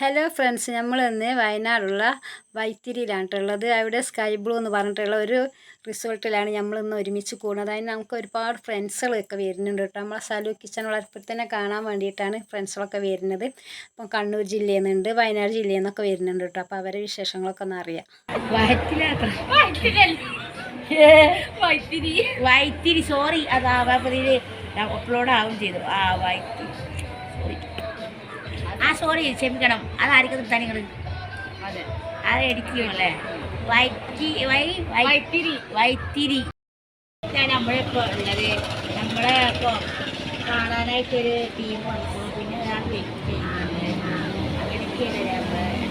Hello friends നമ്മൾ ഇന്ന് വയനാടുള്ള വൈത്തിരിയിലാണ് ഉള്ളത് അവിടെ സ്കൈ ബ്ലൂ എന്ന് പറഞ്ഞിട്ടുള്ള ഒരു റിസോർട്ടിലാണ് നമ്മളിന്ന് ഒരുമിച്ച് കൂടുന്നത് അതിന് നമുക്ക് ഒരുപാട് ഫ്രണ്ട്സുകളൊക്കെ വരുന്നുണ്ട് കേട്ടോ നമ്മളെ സലു കിച്ചൺ വളർപ്പത്തിനെ കാണാൻ വേണ്ടിയിട്ടാണ് ഫ്രണ്ട്സുകളൊക്കെ വരുന്നത്. അപ്പം കണ്ണൂർ ജില്ലയിൽ നിന്നുണ്ട് വയനാട് ജില്ലയിൽ നിന്നൊക്കെ വരുന്നുണ്ട് കേട്ടോ അപ്പോൾ അവരെ വിശേഷങ്ങളൊക്കെ ഒന്ന് അറിയാം. വൈത്തിരി. വൈത്തിരി സോറി അത് അപ്ലോഡ് ആവും ചെയ്തു. ആ വൈത്തിരി. സോറി ക്ഷമിക്കണം. അതായിരിക്കും നിങ്ങൾ അതെ. അത് എടുക്കുകയല്ലേ? വൈറ്റി വൈ വൈത്തിരി വൈത്തിരി നമ്മളിപ്പോ നമ്മളിപ്പോൾ ഉള്ളത് നമ്മളെ ഇപ്പോൾ കാണാനായിട്ടൊരു ടീം വന്നു. പിന്നെ ഒരാൾ വെയിറ്റ് അങ്ങനെയൊക്കെയല്ലേ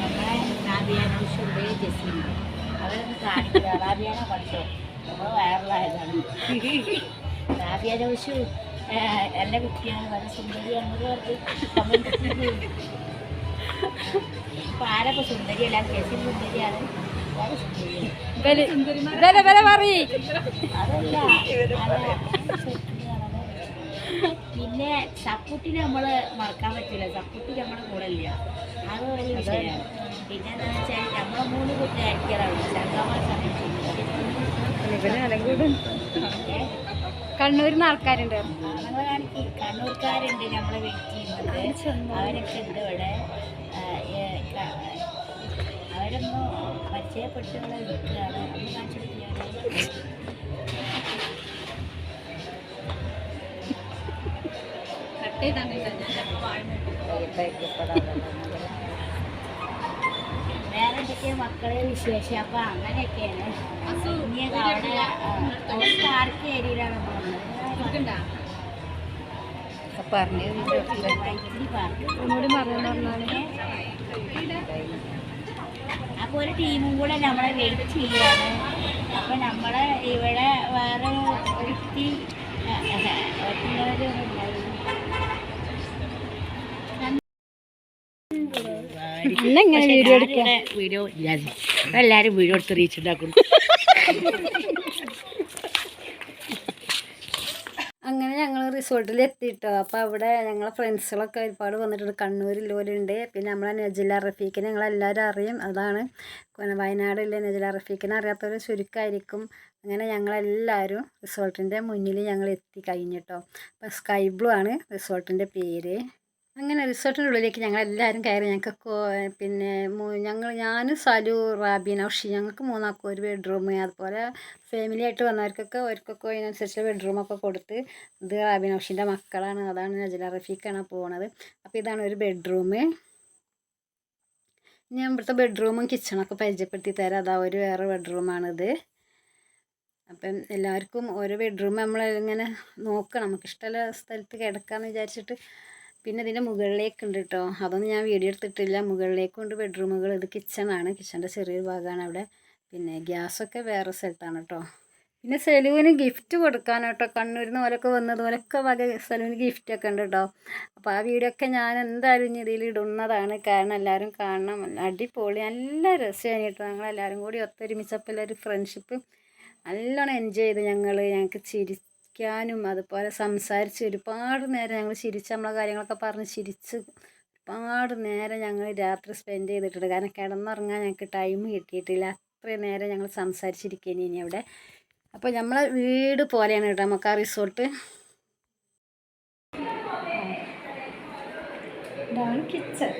നമ്മളെ. നാബിയാനുണ്ട് ജസ്മിൻ. അവരൊന്ന് കാണിക്കുക നാബിയാന പഠിച്ചോ. നമ്മൾ വൈറലായതാണ്. നാബിയ എല്ലാ കുട്ടിയാണ് വളരെ സുന്ദരിയാണെന്ന് പറഞ്ഞ് കമന്റ് സുന്ദരിയല്ല സുന്ദരിയാണ് വില വില പറയ്. പിന്നെ സപ്പൂട്ടിനെ നമ്മൾ മറക്കാൻ പറ്റില്ല സപ്പൂട്ടി നമ്മുടെ കൂടെ ഇല്ല. അത് ഒരു വിഷയമാണ്. പിന്നെ എന്താ വെച്ചാൽ നമ്മളെ മൂന്ന് കുട്ടി അയക്കാറാണ് ചങ്ങാമാർ സമയത്ത് നിന്ന് ആൾക്കാരുണ്ട്. കണ്ണൂർക്കാരുണ്ട് നമ്മളെ വീട്ടിൽ അവരൊക്കെ ഉണ്ട് ഇവിടെ. അവരൊന്നും പരിചയപ്പെട്ടുള്ള നിൽക്കുകയാണ് ഒന്ന് കാണിച്ചു വേറെ എന്തൊക്കെയാ മക്കളെ വിശേഷം? അപ്പൊ അങ്ങനെയൊക്കെയാണ്. ഇനി അവിടെ ആർക്ക് ഏരിയയിലാണ് പോകുന്നത്. പറഞ്ഞു ഒരു ടീമും കൂടെ നമ്മളെ വെയിറ്റ് ചെയ്യാണ് അപ്പൊ നമ്മളെ ഇവിടെ വേറെ ഒരുത്തി വീഡിയോ എടുക്കുക വീഡിയോ ഇല്ലാതെ എല്ലാരും വീഡിയോ എടുത്ത് റീച്ച് ഉണ്ടാക്കുന്നു അങ്ങനെ ഞങ്ങൾ റിസോർട്ടിൽ എത്തിയിട്ടോ അപ്പോൾ അവിടെ ഞങ്ങളെ ഫ്രണ്ട്സുകളൊക്കെ ഒരുപാട് വന്നിട്ടുണ്ട്. കണ്ണൂരിൽ ഉണ്ട് പിന്നെ നമ്മളെ നജില റഫീഖിനെ ഞങ്ങളെല്ലാവരും അറിയും. അതാണ്. വയനാടിലെ നജില റഫീഖിനെ അറിയാത്തവർ ചുരുക്കമായിരിക്കും അങ്ങനെ ഞങ്ങളെല്ലാവരും റിസോർട്ടിന്റെ മുന്നിൽ ഞങ്ങൾ എത്തി കഴിഞ്ഞിട്ടോ. അപ്പോൾ സ്കൈ ബ്ലൂ ആണ് റിസോർട്ടിന്റെ പേര്. അങ്ങനെ റിസോർട്ടിന്റെ ഉള്ളിലേക്ക് ഞങ്ങൾ എല്ലാവരും കയറി. ഞങ്ങൾക്ക് പിന്നെ ഞങ്ങൾ ഞാൻ സലു റാബി നൗഷി ഞങ്ങൾക്ക് മൂന്നാൾക്കും ഒരു ബെഡ്റൂം. അതുപോലെ ഫാമിലി ആയിട്ട് വന്നവർക്കൊക്കെ അവർക്കൊക്കെ അതിനനുസരിച്ച് ബെഡ്റൂമൊക്കെ കൊടുത്ത് ഇത് റാബി നൗഷിന്റെ മക്കളാണ്. അതാണ് നജല റഫീഖാണ് പോണത്. അപ്പോൾ ഇതാണ് ഒരു ബെഡ്റൂം. ഞാൻ ഇവിടുത്തെ ബെഡ്റൂമും കിച്ചണൊക്കെ പരിചയപ്പെടുത്തി തരാം. അതാ ഒരു വേറെ ബെഡ്റൂമാണിത്. അപ്പം എല്ലാവർക്കും ഓരോ ബെഡ്റൂം നമ്മൾ ഇങ്ങനെ നോക്കണം. നമുക്ക് ഇഷ്ടമുള്ള സ്ഥലത്ത് കിടക്കാമെന്ന് വിചാരിച്ചിട്ട് പിന്നെ ഇതിന്റെ മുകളിലേക്ക് ഉണ്ട് കേട്ടോ അതൊന്നും ഞാൻ വീഡിയോ എടുത്തിട്ടില്ല. മുകളിലേക്കുണ്ട് ബെഡ്റൂമുകൾ. ഇത് കിച്ചണാണ്. കിച്ചന്റെ ചെറിയൊരു ഭാഗമാണ് അവിടെ. പിന്നെ ഗ്യാസൊക്കെ വേറെ സ്ഥലത്താണ് കേട്ടോ പിന്നെ സെലൂന് ഗിഫ്റ്റ് കൊടുക്കാനാട്ടോ. കണ്ണൂരിൽ നിന്ന് ഓലൊക്കെ വന്നതുപോലൊക്കെ വക സെലൂന് ഗിഫ്റ്റൊക്കെ ഉണ്ട് കേട്ടോ അപ്പോൾ ആ വീഡിയോ ഒക്കെ ഞാൻ എന്തായാലും ഇനി ഇതിൽ ഇടുന്നതാണ്. കാരണം എല്ലാവരും കാണണം. അടിപൊളി. നല്ല രസമാണ് കേട്ടോ ഞങ്ങളെല്ലാവരും കൂടി ഒത്തൊരുമിച്ചപ്പോൾ ഒരു ഫ്രണ്ട്ഷിപ്പ് നല്ലോണം എൻജോയ് ചെയ്ത് ഞങ്ങൾ ഞങ്ങൾക്ക് ചിരിക്കാനും അതുപോലെ സംസാരിച്ച് ഒരുപാട് നേരം ഞങ്ങൾ ചിരിച്ച് നമ്മളെ കാര്യങ്ങളൊക്കെ പറഞ്ഞ് ചിരിച്ച് ഒരുപാട് നേരം ഞങ്ങൾ രാത്രി സ്പെൻഡ് ചെയ്തിട്ടുണ്ട്. കാരണം കിടന്നുറങ്ങാൻ ഞങ്ങൾക്ക് ടൈം കിട്ടിയിട്ടില്ല. അത്രയും നേരം ഞങ്ങൾ സംസാരിച്ചിരിക്കേനി ഇനി അവിടെ. അപ്പോൾ നമ്മളെ വീട് പോലെയാണ് കേട്ടോ നമുക്ക് ആ റിസോർട്ട് കിച്ചൺ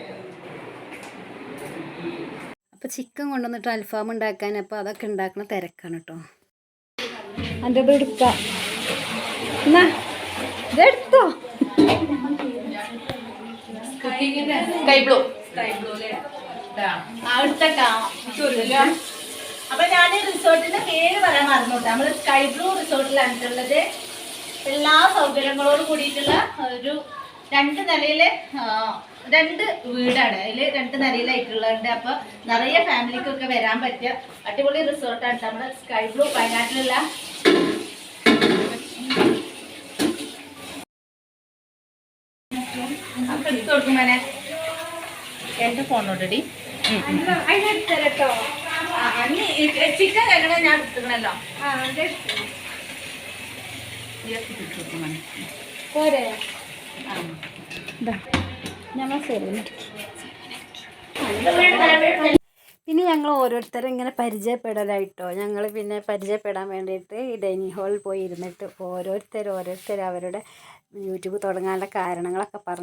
അപ്പോൾ ചിക്കൻ കൊണ്ടുവന്നിട്ട് അൽഫാം ഉണ്ടാക്കാൻ അപ്പോൾ അതൊക്കെ ഉണ്ടാക്കുന്ന തിരക്കാണ് കേട്ടോ. അന്റെ എടുക്കാം. എന്നാ ഇതെടുത്തോ സ്കൈ ബ്ലൂ സ്കൈ ബ്ലൂ അവിടുത്തെ അപ്പൊ ഞാൻ റിസോർട്ടിന്റെ പേര് പറയാൻ മറന്നു നമ്മൾ നമ്മൾ സ്കൈ ബ്ലൂ റിസോർട്ടിലാണ് ഉള്ളത് എല്ലാ സൗകര്യങ്ങളോട് കൂടിയിട്ടുള്ള ഒരു രണ്ട് നിലയിലെ രണ്ട് വീടാണ്. അതിൽ രണ്ട് നിലയിലായിട്ടുള്ളതുണ്ട്. അപ്പൊ നിറയെ ഫാമിലിക്കൊക്കെ വരാൻ പറ്റിയ അടിപൊളി റിസോർട്ടാണ് നമ്മുടെ സ്കൈ ബ്ലൂ വയനാട്ടിലുള്ള എടുത്തു എന്റെ ഫോണോട്ടടി ചിക്കൻ കഴിക്കണ ഞാൻ എടുത്തുക്കണല്ലോ. പോരെ. പിന്നെ ഞങ്ങൾ ഓരോരുത്തരും ഇങ്ങനെ പരിചയപ്പെടലായിട്ടോ? ഞങ്ങൾ പിന്നെ പരിചയപ്പെടാൻ വേണ്ടിയിട്ട് ഈ ഡൈനിങ് ഹാളിൽ പോയി ഇരുന്നിട്ട് ഓരോരുത്തർ ഓരോരുത്തർ അവരുടെ യൂട്യൂബ് തുടങ്ങാനുള്ള കാരണങ്ങളൊക്കെ പറഞ്ഞു